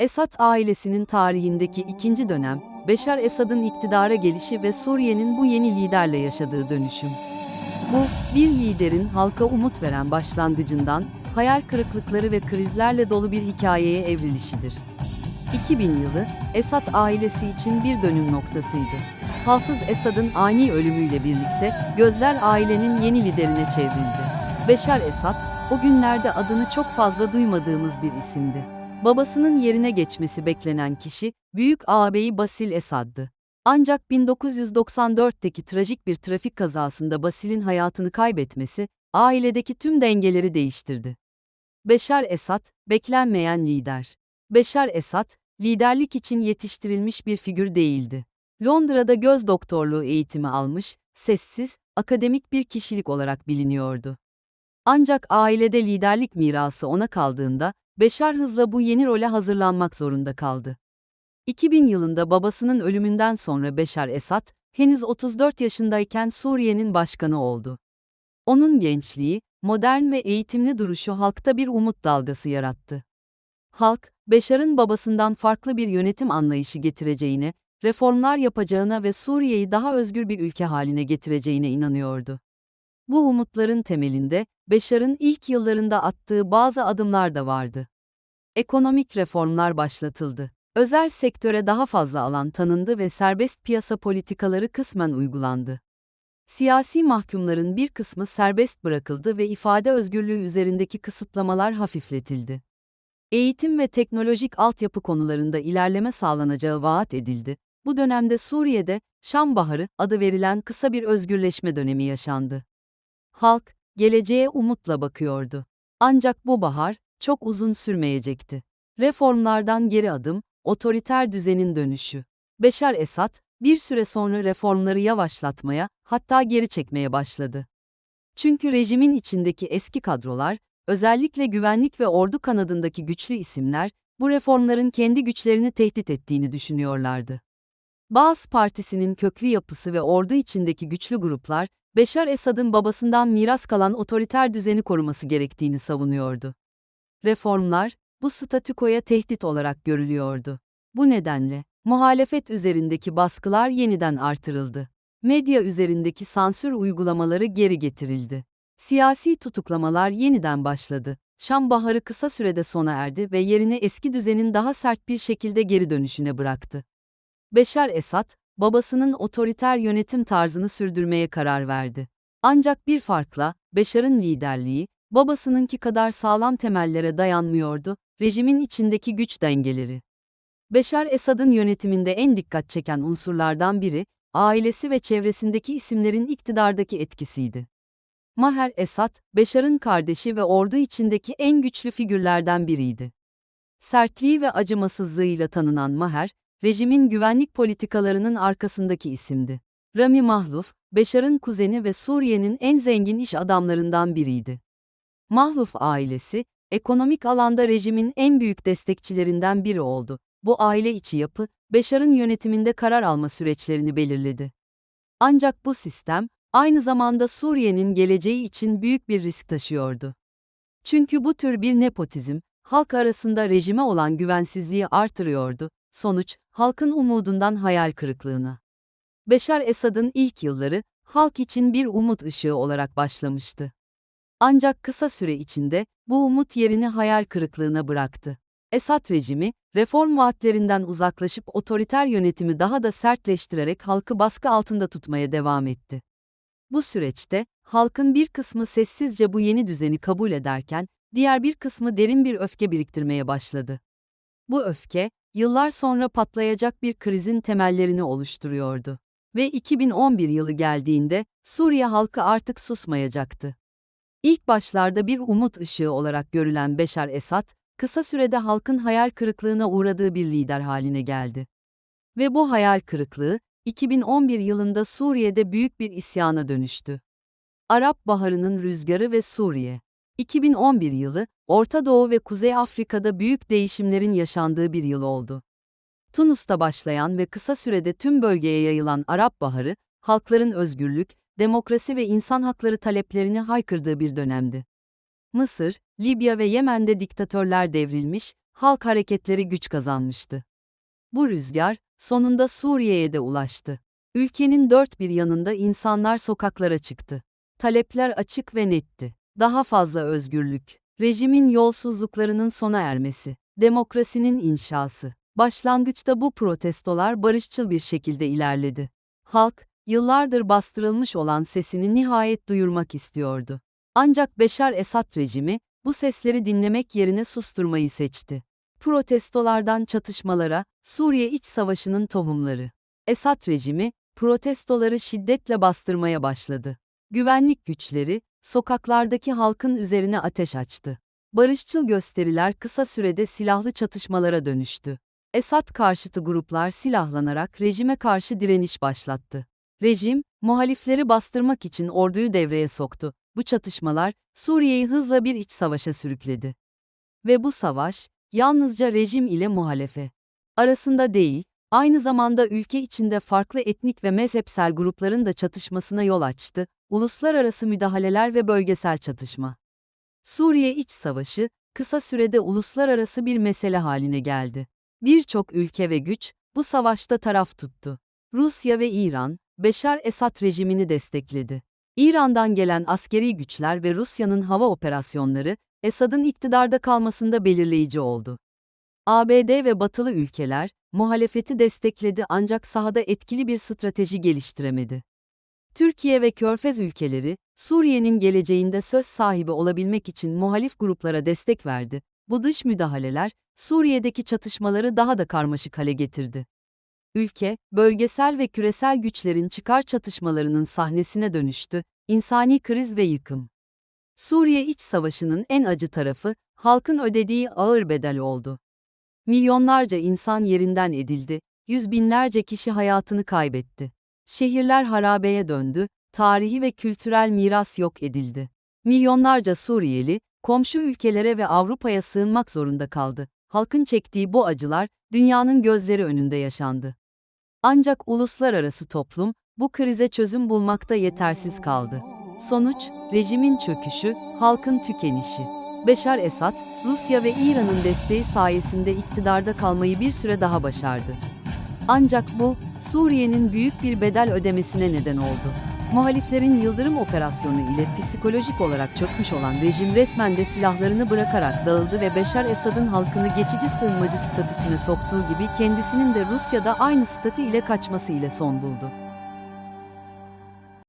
Esad ailesinin tarihindeki ikinci dönem, Beşar Esad'ın iktidara gelişi ve Suriye'nin bu yeni liderle yaşadığı dönüşüm. Bu, bir liderin halka umut veren başlangıcından, hayal kırıklıkları ve krizlerle dolu bir hikayeye evrilişidir. 2000 yılı, Esad ailesi için bir dönüm noktasıydı. Hafız Esad'ın ani ölümüyle birlikte, gözler ailenin yeni liderine çevrildi. Beşar Esad, o günlerde adını çok fazla duymadığımız bir isimdi. Babasının yerine geçmesi beklenen kişi, büyük ağabeyi Basil Esad'dı. Ancak 1994'teki trajik bir trafik kazasında Basil'in hayatını kaybetmesi, ailedeki tüm dengeleri değiştirdi. Beşar Esad, beklenmeyen lider. Beşar Esad, liderlik için yetiştirilmiş bir figür değildi. Londra'da göz doktorluğu eğitimi almış, sessiz, akademik bir kişilik olarak biliniyordu. Ancak ailede liderlik mirası ona kaldığında, Beşar hızla bu yeni role hazırlanmak zorunda kaldı. 2000 yılında babasının ölümünden sonra Beşar Esad, henüz 34 yaşındayken Suriye'nin başkanı oldu. Onun gençliği, modern ve eğitimli duruşu halkta bir umut dalgası yarattı. Halk, Beşar'ın babasından farklı bir yönetim anlayışı getireceğine, reformlar yapacağına ve Suriye'yi daha özgür bir ülke haline getireceğine inanıyordu. Bu umutların temelinde, Beşar'ın ilk yıllarında attığı bazı adımlar da vardı. Ekonomik reformlar başlatıldı. Özel sektöre daha fazla alan tanındı ve serbest piyasa politikaları kısmen uygulandı. Siyasi mahkumların bir kısmı serbest bırakıldı ve ifade özgürlüğü üzerindeki kısıtlamalar hafifletildi. Eğitim ve teknolojik altyapı konularında ilerleme sağlanacağı vaat edildi. Bu dönemde Suriye'de Şam Baharı adı verilen kısa bir özgürleşme dönemi yaşandı. Halk geleceğe umutla bakıyordu. Ancak bu bahar çok uzun sürmeyecekti. Reformlardan geri adım, otoriter düzenin dönüşü. Beşar Esad, bir süre sonra reformları yavaşlatmaya, hatta geri çekmeye başladı. Çünkü rejimin içindeki eski kadrolar, özellikle güvenlik ve ordu kanadındaki güçlü isimler, bu reformların kendi güçlerini tehdit ettiğini düşünüyorlardı. Baas Partisi'nin köklü yapısı ve ordu içindeki güçlü gruplar, Beşar Esad'ın babasından miras kalan otoriter düzeni koruması gerektiğini savunuyordu. Reformlar, bu statükoya tehdit olarak görülüyordu. Bu nedenle, muhalefet üzerindeki baskılar yeniden artırıldı. Medya üzerindeki sansür uygulamaları geri getirildi. Siyasi tutuklamalar yeniden başladı. Şam Baharı kısa sürede sona erdi ve yerini eski düzenin daha sert bir şekilde geri dönüşüne bıraktı. Beşar Esad, babasının otoriter yönetim tarzını sürdürmeye karar verdi. Ancak bir farkla, Beşar'ın liderliği, babasınınki kadar sağlam temellere dayanmıyordu, rejimin içindeki güç dengeleri. Beşar Esad'ın yönetiminde en dikkat çeken unsurlardan biri, ailesi ve çevresindeki isimlerin iktidardaki etkisiydi. Maher Esad, Beşar'ın kardeşi ve ordu içindeki en güçlü figürlerden biriydi. Sertliği ve acımasızlığıyla tanınan Maher, rejimin güvenlik politikalarının arkasındaki isimdi. Rami Mahluf, Beşar'ın kuzeni ve Suriye'nin en zengin iş adamlarından biriydi. Mahluf ailesi, ekonomik alanda rejimin en büyük destekçilerinden biri oldu. Bu aile içi yapı, Beşar'ın yönetiminde karar alma süreçlerini belirledi. Ancak bu sistem, aynı zamanda Suriye'nin geleceği için büyük bir risk taşıyordu. Çünkü bu tür bir nepotizm, halk arasında rejime olan güvensizliği artırıyordu. Sonuç, halkın umudundan hayal kırıklığına. Beşar Esad'ın ilk yılları, halk için bir umut ışığı olarak başlamıştı. Ancak kısa süre içinde, bu umut yerini hayal kırıklığına bıraktı. Esad rejimi, reform vaatlerinden uzaklaşıp otoriter yönetimi daha da sertleştirerek halkı baskı altında tutmaya devam etti. Bu süreçte, halkın bir kısmı sessizce bu yeni düzeni kabul ederken, diğer bir kısmı derin bir öfke biriktirmeye başladı. Bu öfke, yıllar sonra patlayacak bir krizin temellerini oluşturuyordu. Ve 2011 yılı geldiğinde, Suriye halkı artık susmayacaktı. İlk başlarda bir umut ışığı olarak görülen Beşar Esad, kısa sürede halkın hayal kırıklığına uğradığı bir lider haline geldi. Ve bu hayal kırıklığı, 2011 yılında Suriye'de büyük bir isyana dönüştü. Arap Baharı'nın rüzgarı ve Suriye. 2011 yılı, Orta Doğu ve Kuzey Afrika'da büyük değişimlerin yaşandığı bir yıl oldu. Tunus'ta başlayan ve kısa sürede tüm bölgeye yayılan Arap Baharı, halkların özgürlük, demokrasi ve insan hakları taleplerini haykırdığı bir dönemdi. Mısır, Libya ve Yemen'de diktatörler devrilmiş, halk hareketleri güç kazanmıştı. Bu rüzgar, sonunda Suriye'ye de ulaştı. Ülkenin dört bir yanında insanlar sokaklara çıktı. Talepler açık ve netti. Daha fazla özgürlük, rejimin yolsuzluklarının sona ermesi, demokrasinin inşası. Başlangıçta bu protestolar barışçıl bir şekilde ilerledi. Halk, yıllardır bastırılmış olan sesini nihayet duyurmak istiyordu. Ancak Beşar Esad rejimi, bu sesleri dinlemek yerine susturmayı seçti. Protestolardan çatışmalara, Suriye iç savaşının tohumları. Esad rejimi, protestoları şiddetle bastırmaya başladı. Güvenlik güçleri, sokaklardaki halkın üzerine ateş açtı. Barışçıl gösteriler kısa sürede silahlı çatışmalara dönüştü. Esad karşıtı gruplar silahlanarak rejime karşı direniş başlattı. Rejim, muhalifleri bastırmak için orduyu devreye soktu. Bu çatışmalar, Suriye'yi hızla bir iç savaşa sürükledi. Ve bu savaş, yalnızca rejim ile muhalefe arasında değil, aynı zamanda ülke içinde farklı etnik ve mezhepsel grupların da çatışmasına yol açtı, uluslararası müdahaleler ve bölgesel çatışma. Suriye iç savaşı, kısa sürede uluslararası bir mesele haline geldi. Birçok ülke ve güç, bu savaşta taraf tuttu. Rusya ve İran, Beşar Esad rejimini destekledi. İran'dan gelen askeri güçler ve Rusya'nın hava operasyonları, Esad'ın iktidarda kalmasında belirleyici oldu. ABD ve batılı ülkeler, muhalefeti destekledi ancak sahada etkili bir strateji geliştiremedi. Türkiye ve Körfez ülkeleri, Suriye'nin geleceğinde söz sahibi olabilmek için muhalif gruplara destek verdi. Bu dış müdahaleler, Suriye'deki çatışmaları daha da karmaşık hale getirdi. Ülke, bölgesel ve küresel güçlerin çıkar çatışmalarının sahnesine dönüştü, insani kriz ve yıkım. Suriye iç savaşının en acı tarafı, halkın ödediği ağır bedel oldu. Milyonlarca insan yerinden edildi, yüz binlerce kişi hayatını kaybetti. Şehirler harabeye döndü, tarihi ve kültürel miras yok edildi. Milyonlarca Suriyeli, komşu ülkelere ve Avrupa'ya sığınmak zorunda kaldı. Halkın çektiği bu acılar, dünyanın gözleri önünde yaşandı. Ancak uluslararası toplum, bu krize çözüm bulmakta yetersiz kaldı. Sonuç, rejimin çöküşü, halkın tükenişi. Beşar Esad, Rusya ve İran'ın desteği sayesinde iktidarda kalmayı bir süre daha başardı. Ancak bu, Suriye'nin büyük bir bedel ödemesine neden oldu. Muhaliflerin Yıldırım operasyonu ile psikolojik olarak çökmüş olan rejim resmen de silahlarını bırakarak dağıldı ve Beşar Esad'ın halkını geçici sığınmacı statüsüne soktuğu gibi kendisinin de Rusya'da aynı statü ile kaçması ile son buldu.